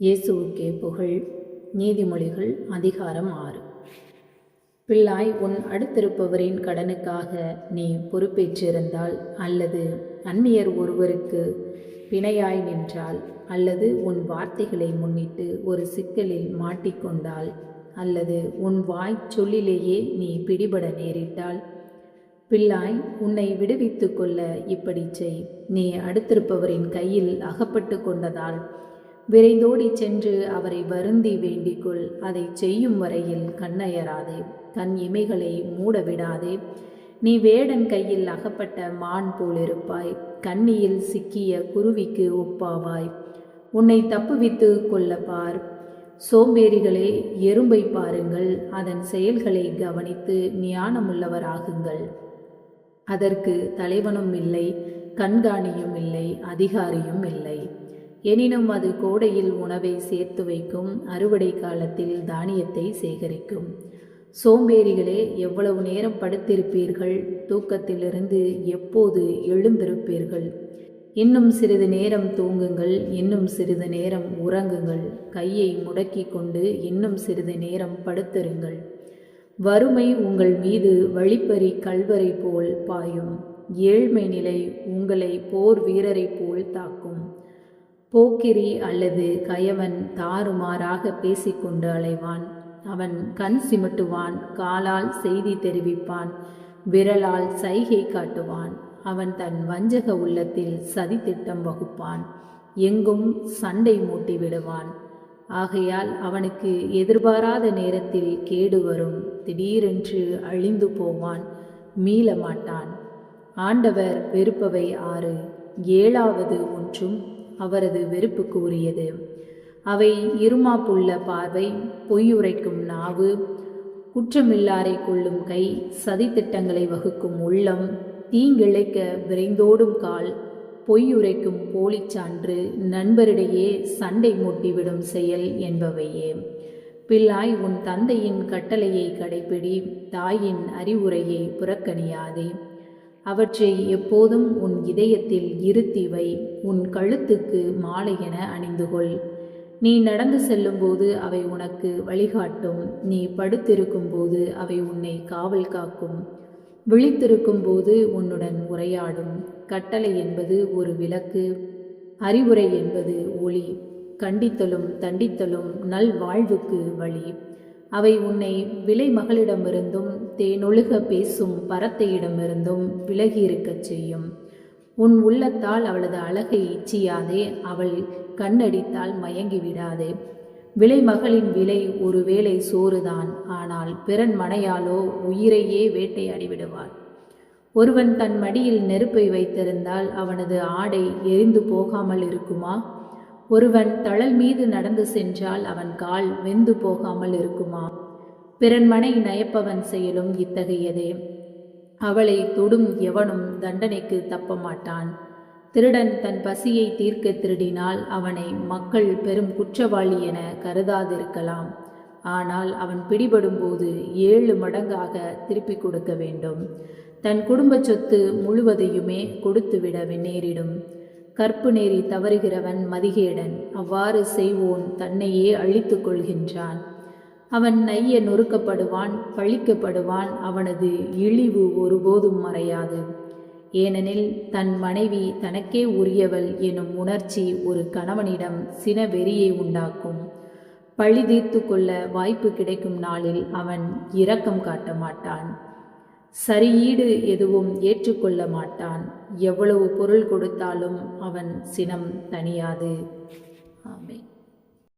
இயேசுவுக்கே புகழ். நீதிமொழிகள் அதிகாரம் ஆறு. பிள்ளாய் உன் அடுத்திருப்பவரின் கடனுக்காக நீ பொறுப்பேற்றிருந்தால் அல்லது அந்நியர் ஒருவருக்கு பிணையாய் நின்றால் அல்லது உன் வார்த்தைகளை முன்னிட்டு ஒரு சிக்கலில் மாட்டிக்கொண்டால் அல்லது உன் வாய் சொல்லிலேயே நீ பிடிபட நேரிட்டால் பிள்ளாய் உன்னை விடுவித்து கொள்ள இப்படி செய். நீ அடுத்திருப்பவரின் கையில் அகப்பட்டு கொண்டதால் விரைந்தோடி சென்று அவரை வருந்தி வேண்டிக்கொள். அதை செய்யும் வரையில் கண்ணயராதே. கண் இமைகளை மூட விடாதே நீ வேடன் கையில் அகப்பட்ட மான் போலிருப்பாய். கண்ணியில் சிக்கிய குருவிக்கு ஒப்பாவாய். உன்னை தப்புவித்து கொள்ள பார். சோம்பேறிகளே எறும்பை பாருங்கள். அதன் செயல்களை கவனித்து ஞானமுள்ளவராகுங்கள். அதற்கு தலைவனும் இல்லை கண்காணியும் இல்லை அதிகாரியும் இல்லை. எனினும் அது கோடையில் உணவை சேர்த்து வைக்கும் அறுவடை காலத்தில் தானியத்தை சேகரிக்கும். சோம்பேறிகளே எவ்வளவு நேரம் படுத்திருப்பீர்கள்? தூக்கத்திலிருந்து எப்போது எழுந்திருப்பீர்கள்? இன்னும் சிறிது நேரம் தூங்குங்கள் இன்னும் சிறிது நேரம் உறங்குங்கள். கையை முடக்கி கொண்டு இன்னும் சிறிது நேரம் படுத்திருங்கள். வறுமை உங்கள் மீது வழிப்பறி கல்வரை போல் பாயும். ஏழ்மை நிலை உங்களை போர் வீரரைப் போல் தாக்கும். போக்கிரி அல்லது கயவன் தாறுமாறாக பேசிக்கொண்டு அலைவான். அவன் கண் சிமிட்டுவான் காலால் செய்தி தெரிவிப்பான் விரலால் சைகை காட்டுவான். அவன் தன் வஞ்சக உள்ளத்தில் சதி திட்டம் வகுப்பான் எங்கும் சண்டை மூட்டி விடுவான். ஆகையால் அவனுக்கு எதிர்பாராத நேரத்தில் கேடு வரும் திடீரென்று அழிந்து போவான் மீள மாட்டான். ஆண்டவர் வெறுப்பவை ஆறு. ஏழாவது ஒன்றும் அவரது வெறுப்புக்கு உரியது அவை இருமாப்புள்ள பார்வை பொய்யுரைக்கும் நாவு குற்றமில்லாரை கொள்ளும் கை சதித்திட்டங்களை வகுக்கும் உள்ளம் தீங்கிழைக்க விரைந்தோடும் கால் பொய்யுரைக்கும் போலிச்சான்று நண்பரிடையே சண்டை மூட்டிவிடும் செயல் என்பவையே. பிள்ளாய் உன் தந்தையின் கட்டளையை கடைப்பிடி தாயின் அறிவுரையை புறக்கணியாதே. அவற்றை எப்போதும் உன் இதயத்தில் இருத்தி வை உன் கழுத்துக்கு மாலை என அணிந்து கொள் நீ நடந்து செல்லும்போது அவை உனக்கு வழிகாட்டும். நீ படுத்திருக்கும் போது அவை உன்னை காவல் காக்கும். விழித்திருக்கும் போது உன்னுடன் உரையாடும். கட்டளை என்பது ஒரு விளக்கு அறிவுரை என்பது ஒளி. கண்டித்தலும் தண்டித்தலும் நல் வாழ்வுக்கு வழி. அவை உன்னை விலை மகளிடமிருந்தும் தேனொழுக பேசும் பரத்தையிடமிருந்தும் விலகியிருக்கச் செய்யும். உன் உள்ளத்தால் அவளது அழகை இச்சியாதே அவள் கண்ணடித்தால் மயங்கி விடாதே விலை மகளின் விலை ஒருவேளை சோறுதான் ஆனால் பிறன் மனையாலோ உயிரையே வேட்டையாடி விடுவாள் ஒருவன் தன் மடியில் நெருப்பை வைத்திருந்தால் அவனது ஆடை எரிந்து போகாமல் இருக்குமா? ஒருவன் தழல் மீது நடந்து சென்றால் அவன் கால் வெந்து போகாமல் இருக்குமா? பிறன்மனை நயப்பவன் செயலும் இத்தகையதே. அவளை தொடும் எவனும் தண்டனைக்கு தப்ப மாட்டான் திருடன் தன் பசியை தீர்க்க திருடினால் அவனை மக்கள் பெரும் குற்றவாளி என கருதாதிருக்கலாம். ஆனால் அவன் பிடிபடும்போது ஏழு மடங்காக திருப்பிக் கொடுக்க வேண்டும். தன் குடும்ப சொத்து முழுவதையுமே கொடுத்துவிட நேரிடும் கற்பு நெறி தவறுகிறவன் மதிகேடன் அவ்வாறு செய்வோன் தன்னையே அழித்து கொள்கின்றான். அவன் நைய நொறுக்கப்படுவான் பழிக்கப்படுவான் அவனது இழிவு ஒருபோதும் மறையாது. ஏனெனில் தன் மனைவி தனக்கே உரியவள் எனும் உணர்ச்சி ஒரு கணவனிடம் சின வெறியை உண்டாக்கும். பழி தீர்த்து கொள்ள வாய்ப்பு கிடைக்கும் நாளில் அவன் இரக்கம் காட்ட மாட்டான். சரியீடு எதுவும் ஏற்றுக்கொள்ள மாட்டான். எவ்வளவு பொருள் கொடுத்தாலும் அவன் சினம் தனியாது ஆமே